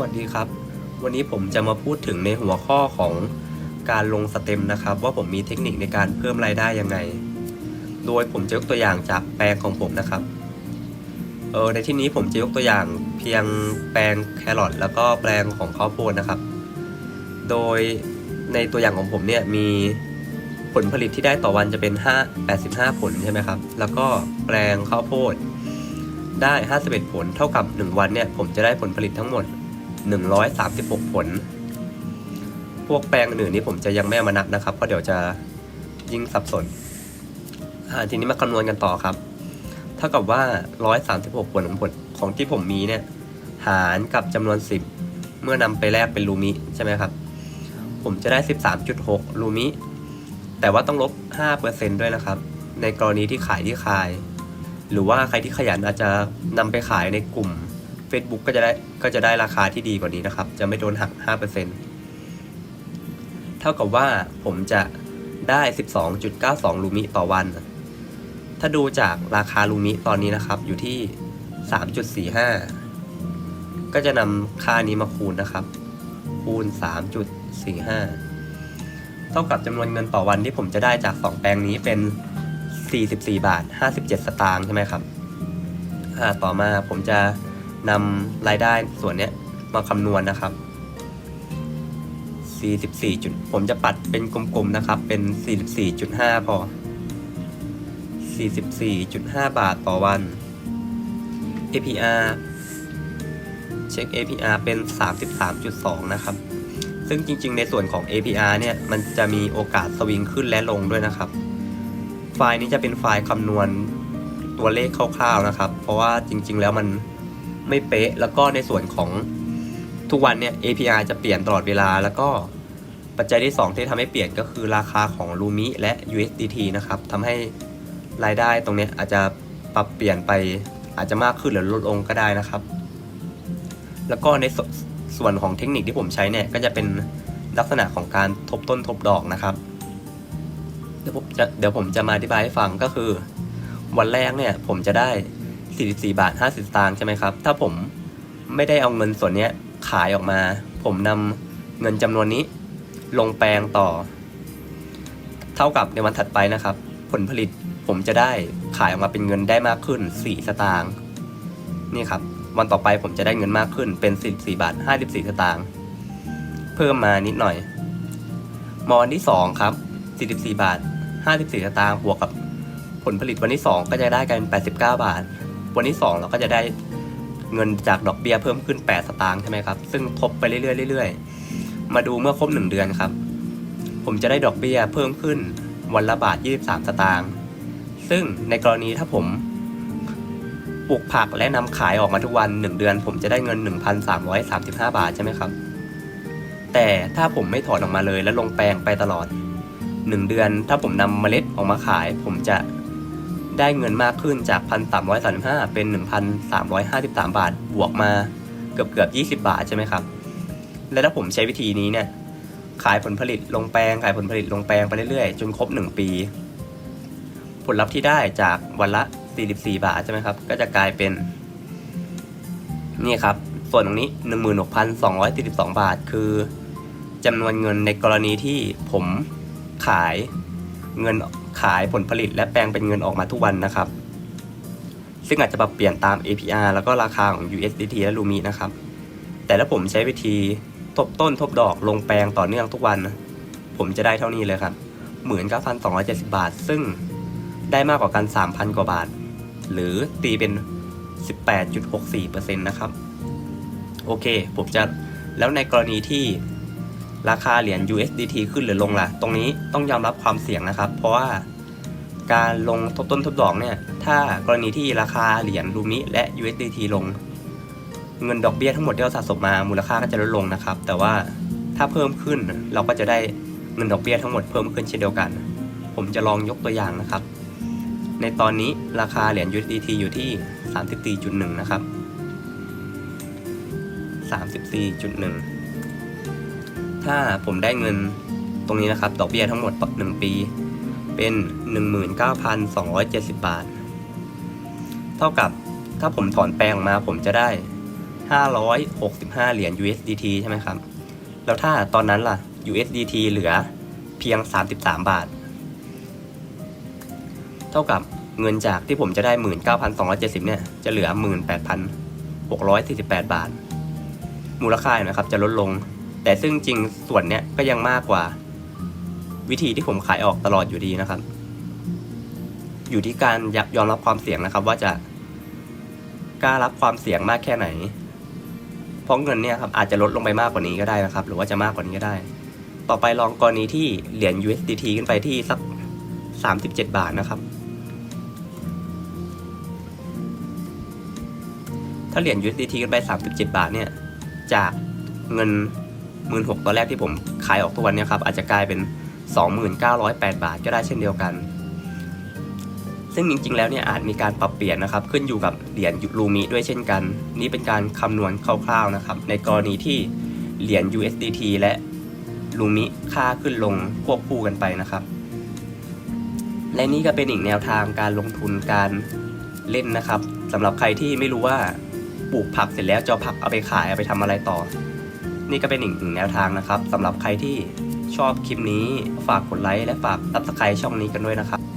วัสดีครับ วันนี้ผมจะมาพูดถึงในหัวข้อของการลงสเต็มนะครับ ว่าผมมีเทคนิคในการเพิ่มรายได้ยังไง โดยผมจะยกตัวอย่างจากแปลงของผมนะครับเออในที่นี้ผมจะยกตัวอย่างเพียงแปลงแครอทแล้วก็แปลงของข้าวโพดนะครับ โดยในตัวอย่างของผมเนี่ยมีผลผลิตที่ได้ต่อวันจะเป็น 5 85 ผลใช่ไหมครับ แล้วก็แปลงข้าวโพดได้ 51 ผล เท่ากับ 1 วันเนี่ย ผมจะได้ผลผลิตทั้งหมด 136 ผล พวกแปลงอื่นนี่ผมจะยังไม่มานับนะครับ เพราะเดี๋ยวจะยิ่งสับสนทีนี้มาคำนวณกันต่อครับ เท่ากับว่า 136 ผลของผลของที่ผมมีเนี่ย หารกับจำนวน 10 เมื่อนำไปแลกเป็นลูมิใช่ไหมครับ ผมจะได้ 13.6 ลูมิ แต่ว่าต้องลบ 5%ด้วยนะครับ ในกรณีที่ขายที่คาย หรือว่าใครที่ขยันอาจจะนำไปขายในกลุ่ม Facebook ก็จะได้ก็จะได้ราคาที่ดีกว่านี้นะครับ จะไม่โดนหัก 5%เท่ากับว่าผมจะได้ 12.92 ลูมิต่อวัน ถ้าดูจากราคาลูมิตอนนี้นะครับ อยู่ที่ 3.45 ก็จะนำค่านี้มาคูณนะครับ คูณ 3.45 เท่ากับจำนวนเงินต่อวันที่ผมจะได้จาก 2 แปลงนี้เป็น 44 บาท 57 สตางค์ใช่ไหมครับอ่าต่อมาผมจะ นำรายได้ส่วนนี้มาคำนวณนะครับ 44จุดผมจะปัดเป็นกลมๆนะครับ เป็น 44.5 พอ 44.5 บาทต่อวัน APR เช็ค APR เป็น 33.2 นะครับ ซึ่งจริงๆ ในส่วนของ APR เนี่ย มันจะมีโอกาสสวิงขึ้นและลงด้วยนะครับ ไฟล์นี้จะเป็นไฟล์คำนวณตัวเลขคร่าวๆนะครับ เพราะว่าจริง ๆ แล้วมัน ไม่เป๊ะ แล้วก็ในส่วนของทุกวันเนี่ย APR จะเปลี่ยนตลอดเวลา แล้วก็ปัจจัยที่ 2 ที่ทำให้เปลี่ยนก็คือราคาของ Lumi และ USDT นะครับทำให้รายได้ตรงนี้อาจจะปรับเปลี่ยนไปอาจจะมากขึ้นหรือลดลงก็ได้นะครับ แล้วก็ในสส่วนของเทคนิคที่ผมใช้เนี่ยก็จะเป็นลักษณะของการทบต้นทบดอกนะครับ เดี๋ยวผมจะเดี๋ยวผมจะมาอธิบายให้ฟังก็คือ วันแรกเนี่ยผมจะได้ 44 บาท 50สตางค์ใช่ไหมครับ ถ้าผมไม่ได้เอาเงินส่วนนี้ขายออกมา ผมนำเงินจำนวนนี้ ลงแปลงต่อ เท่ากับในวันถัดไปนะครับ ผลผลิตผมจะได้ขายออกมาเป็นเงินได้มากขึ้น 4 สตางค์นี่ครับ วันต่อไปผมจะได้เงินมากขึ้นเป็น 44 บาท 54 สตางค์เพิ่มมานิดหน่อย มอวันที่ 2 ครับ 44 บาท 54 สตางค์บวกกับผลผลิตวันที่ 2 ก็จะได้กันเป็น89 บาท วันที่ 2 เราก็จะได้เงินจากดอกเบี้ยเพิ่มขึ้น 8 สตางค์ใช่ไหมครับ ซึ่งทบไปเรื่อยๆเรื่อยๆ มาดูเมื่อครบ 1 เดือนครับ ผมจะได้ดอกเบี้ยเพิ่มขึ้นวันละบาท 23 สตางค์ ซึ่งในกรณีถ้าผมปลูกผักและนำขายออกมาทุกวัน 1 เดือน ผมจะได้เงิน 1,335 บาทใช่ไหมครับ แต่ถ้าผมไม่ถอนออกมาเลยแล้วลงแปลงไปตลอด 1 เดือน ถ้าผมนำเมล็ดออกมาขาย ผมจะ ได้เงินมากขึ้นจาก 1,335 เป็น 1,353 บาท บวกมาเกือบเกือบ20 บาทใช่ไหมครับ และถ้าผมใช้วิธีนี้เนี่ย ขายผลผลิตลงแปลง ขายผลผลิตลงแปลงไปเรื่อยๆ จนครบ 1 ปี ผลลัพธ์ที่ได้จากวันละ 44 บาทใช่ไหมครับ ก็จะกลายเป็น นี่ครับ ส่วนตรงนี้ 16,242 บาท คือจำนวนเงินในกรณีที่ผมขายเงินายผลผลิตและแปลงเป็นเงินออกมาทุกวันนะครับ ซึ่งอาจจะปรับเปลี่ยนตาม APR แล้วก็ราคาของ USDT และ Lumi นะครับ แต่ถ้าผมใช้วิธีทบต้นทบดอกลงแปลงต่อเนื่องทุกวัน ผมจะได้เท่านี้เลยครับหมื่นเก้าพันสองร้อยเจ็ดสิบาท ซึ่งได้มากกว่ากันสามพันกว่าบาท หรือตีเป็นสิบแปดจุดหกสี่เปอร์เซ็นต์นะครับ โอเค ผมจะแล้วในกรณีที่ราคาเหรียญ USDT ขึ้นหรือลงล่ะ ตรงนี้ต้องยอมรับความเสี่ยงนะครับ เพราะว่า การลงทบต้นทบดอกเนี่ย ถ้ากรณีที่ราคาเหรียญลูมิและ USDT ลง เงินดอกเบี้ยทั้งหมดที่เราสะสมมามูลค่าก็จะลดลงนะครับ แต่ว่าถ้าเพิ่มขึ้นเราก็จะได้เงินดอกเบี้ยทั้งหมดเพิ่มขึ้นเช่นเดียวกัน ผมจะลองยกตัวอย่างนะครับ ในตอนนี้ราคาเหรียญ USDT อยู่ที่ 34.1 นะครับ 34.1 ถ้าผมได้เงินตรงนี้นะครับ ดอกเบี้ยทั้งหมดต่อ1ปี เป็น 19,270 บาท เท่ากับถ้าผมถอนแปลงมาผมจะได้ 565 เหรียญ USDT ใช่ไหมครับ แล้วถ้าตอนนั้นล่ะ USDT เหลือเพียง 33 บาท เท่ากับเงินจากที่ผมจะได้ 19,270 เนี่ย จะเหลือ 18,648 บาท มูลค่านะครับจะลดลง แต่ซึ่งจริงส่วนเนี้ยก็ยังมากกว่า วิธีที่ผมขายออกตลอดอยู่ดีนะครับ อยู่ที่การยอมรับความเสี่ยงนะครับ ว่าจะกล้ารับความเสี่ยงมากแค่ไหน เพราะเงินเนี่ยครับอาจจะลดลงไปมากกว่านี้ก็ได้นะครับ หรือว่าจะมากกว่านี้ก็ได้ ต่อไปลองกรณีที่เหรียญ USDT ขึ้นไปที่สัก 37 บาทนะครับ ถ้าเหรียญ USDT ขึ้นไป 37 บาทเนี่ย จากเงิน 16,000ตอนแรกที่ผมขายออกทุกวันเนี่ยครับอาจจะกลายเป็น 29,008 บาทก็ได้เช่นเดียวกัน ซึ่งจริงๆ แล้วเนี่ยอาจมีการปรับเปลี่ยนนะครับ ขึ้นอยู่กับเหรียญลูมิด้วยเช่นกัน นี่เป็นการคำนวณคร่าวๆนะครับ ในกรณีที่เหรียญ USDT และลูมิค่าขึ้นลงควบคู่กันไปนะครับ และนี่ก็เป็นอีกแนวทางการลงทุนการเล่นนะครับสำหรับใครที่ไม่รู้ว่าปลูกผักเสร็จแล้วจะผักเอาไปขายเอาไปทำอะไรต่อ นี่ก็เป็นอีกหนึ่งแนวทางนะครับสำหรับใครที่ ชอบคลิปนี้ฝากกดไลค์และฝาก subscribe ช่องนี้กันด้วยนะครับ